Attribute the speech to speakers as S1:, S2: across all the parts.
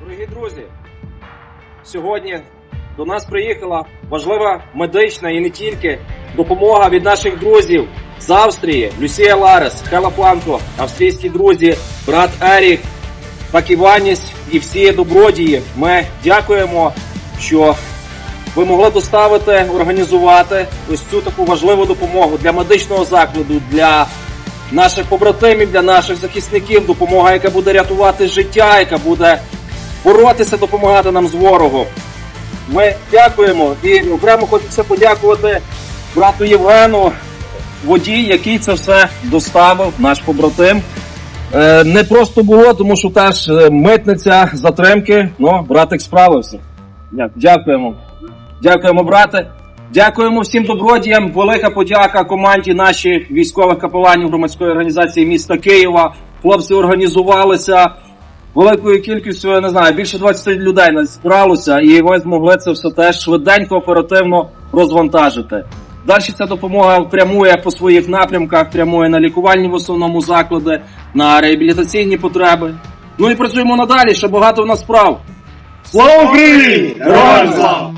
S1: Дорогі друзі, сьогодні до нас приїхала важлива медична і не тільки допомога від наших друзів з Австрії, Люсія Ларес, Хела Фланко, австрійські друзі, брат Ерік, Факіваніс і всі добродії. Ми дякуємо, що ви могли доставити, організувати ось цю таку важливу допомогу для медичного закладу, для наших побратимів, для наших захисників, допомога, яка буде рятувати життя, яка буде боротися, допомагати нам з ворогом. Ми дякуємо і окремо хочеться подякувати брату Євгену, водій, який це все доставив, наш побратим. Е, Не просто було, тому що теж е, митниця затримки, ну, братик справився. Дякуємо. Дякуємо, брате. Дякуємо всім добродіям. Велика подяка команді наших військових капеланів громадської організації міста Києва. Хлопці організувалися великою кількістю, я не знаю, більше 20 людей нас збиралося, і ви змогли це все теж швиденько, оперативно розвантажити. Далі ця допомога прямує по своїх напрямках, прямує на лікувальні в основному заклади, на реабілітаційні потреби. Ну і працюємо надалі, ще багато в нас справ. Слава Україні! Героям слава!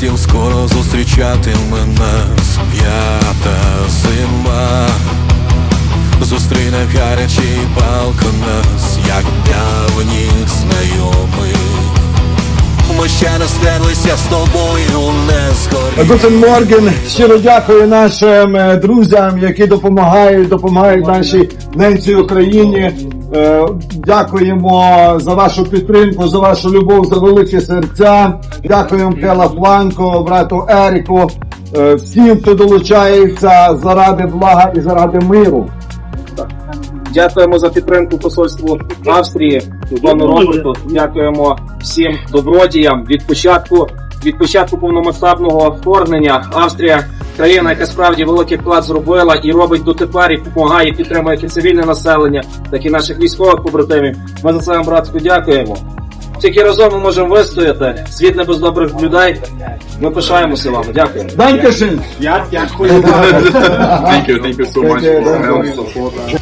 S2: Вже скоро зустрічати мене П'ята зима. Зустріне гарячий палко нас, як давні знайомих Ми ще не стерлися з тобою, не
S3: Гутен Морген, щиро дякую нашим е, друзям, які допомагають, допомагають нашій ненці Україні. Е, Дякуємо за вашу підтримку, за вашу любов, за великі серця. Дякуємо Кела Фланко, брату Еріку, е, всім, хто долучається заради блага і заради миру.
S1: Дякуємо за підтримку посольству Австрії, пану Роберту. Дякуємо всім добродіям від початку від початку повномасштабного вторгнення. Австрія країна, яка справді великий вклад зробила і робить дотепер, і допомагає, підтримує як і цивільне населення, так і наших військових побратимів. Ми за це вам братську дякуємо. Тільки разом ми можемо вистояти. Світ не без добрих людей. Ми пишаємося вами. Дякуємо.
S3: Данькашин!
S4: Thank you, thank you so much for
S3: you.
S4: support.